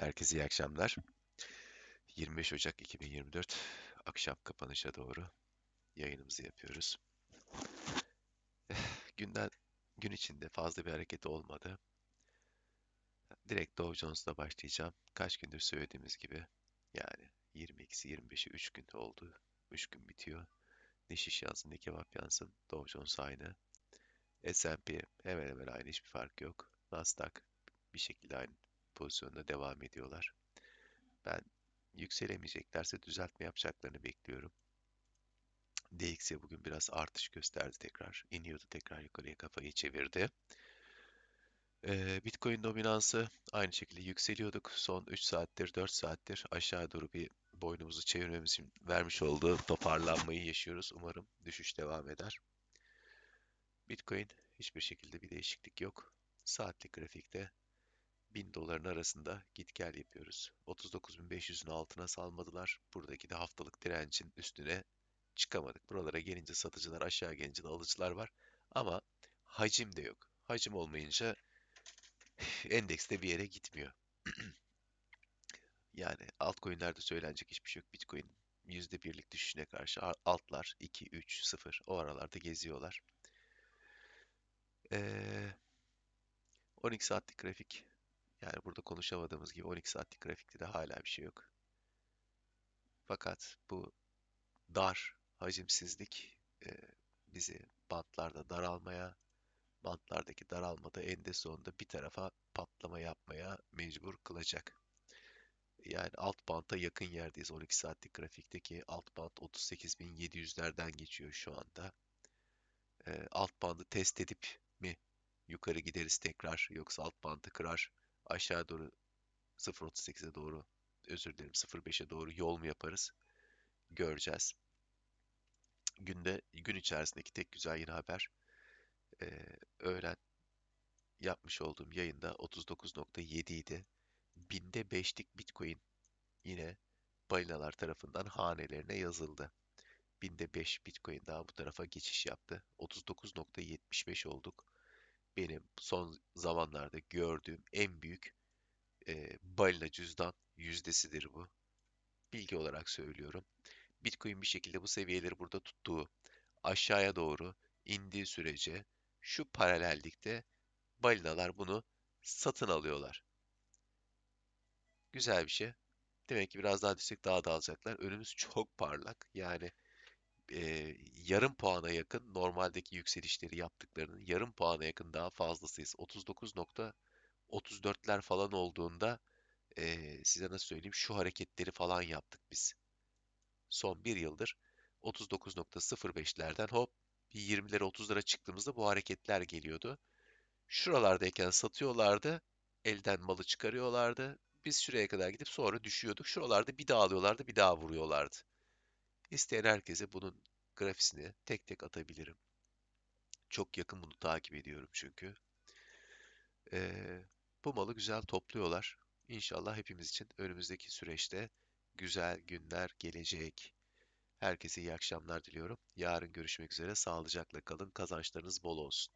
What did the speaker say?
Herkese iyi akşamlar. 25 Ocak 2024 akşam kapanışa doğru yayınımızı yapıyoruz. Günden gün içinde fazla bir hareket olmadı. Direkt Dow Jones'la başlayacağım. Kaç gündür söylediğimiz gibi yani 22'si 25'i 3 gün oldu. 3 gün bitiyor. Ne şiş yansın ne kebap yansın. Dow Jones aynı. S&P hemen hemen aynı hiçbir fark yok. Nasdaq bir şekilde aynı pozisyonda devam ediyorlar. Ben yükselemeyeceklerse düzeltme yapacaklarını bekliyorum. DXY bugün biraz artış gösterdi tekrar. İniyordu tekrar yukarıya kafayı çevirdi. Ee, Bitcoin dominansı aynı şekilde yükseliyorduk. Son 3 saattir, 4 saattir aşağı doğru bir boynumuzu çevirmemiz vermiş olduğu toparlanmayı yaşıyoruz. Umarım düşüş devam eder. Bitcoin hiçbir şekilde bir değişiklik yok. Saatlik grafikte 1000 doların arasında git gel yapıyoruz. 39.500'ün altına salmadılar. Buradaki de haftalık direncin üstüne çıkamadık. Buralara gelince satıcılar, aşağı gelince de alıcılar var. Ama hacim de yok. Hacim olmayınca endeks de bir yere gitmiyor. yani altcoin'lerde söylenecek hiçbir şey yok. Bitcoin %1'lik düşüşüne karşı altlar 2, 3, 0 o aralarda geziyorlar. Ee, 12 saatlik grafik yani burada konuşamadığımız gibi 12 saatlik grafikte de hala bir şey yok. Fakat bu dar hacimsizlik e, bizi bantlarda daralmaya, bantlardaki daralmada eninde sonunda bir tarafa patlama yapmaya mecbur kılacak. Yani alt banta yakın yerdeyiz 12 saatlik grafikteki alt bant 38.700'lerden geçiyor şu anda. E, alt bandı test edip mi yukarı gideriz tekrar yoksa alt bandı kırar aşağı doğru 0.38'e doğru özür dilerim 0.5'e doğru yol mu yaparız göreceğiz. Günde gün içerisindeki tek güzel yine haber e, öğlen yapmış olduğum yayında 39.7 idi. Binde 5'lik Bitcoin yine balinalar tarafından hanelerine yazıldı. Binde 5 Bitcoin daha bu tarafa geçiş yaptı. 39.75 olduk benim son zamanlarda gördüğüm en büyük e, balina cüzdan yüzdesidir bu. Bilgi olarak söylüyorum. Bitcoin bir şekilde bu seviyeleri burada tuttuğu aşağıya doğru indiği sürece şu paralellikte balinalar bunu satın alıyorlar. Güzel bir şey. Demek ki biraz daha düşsek daha da alacaklar. Önümüz çok parlak. Yani e, yarım puana yakın normaldeki yükselişleri yaptıklarının yarım puana yakın daha fazlasıyız. 39.34'ler falan olduğunda e, size nasıl söyleyeyim şu hareketleri falan yaptık biz. Son bir yıldır 39.05'lerden hop bir 20'lere 30'lara çıktığımızda bu hareketler geliyordu. Şuralardayken satıyorlardı, elden malı çıkarıyorlardı. Biz şuraya kadar gidip sonra düşüyorduk. Şuralarda bir daha alıyorlardı, bir daha vuruyorlardı. İsteyen herkese bunun grafisini tek tek atabilirim. Çok yakın bunu takip ediyorum çünkü. Ee, bu malı güzel topluyorlar. İnşallah hepimiz için önümüzdeki süreçte güzel günler gelecek. Herkese iyi akşamlar diliyorum. Yarın görüşmek üzere. Sağlıcakla kalın. Kazançlarınız bol olsun.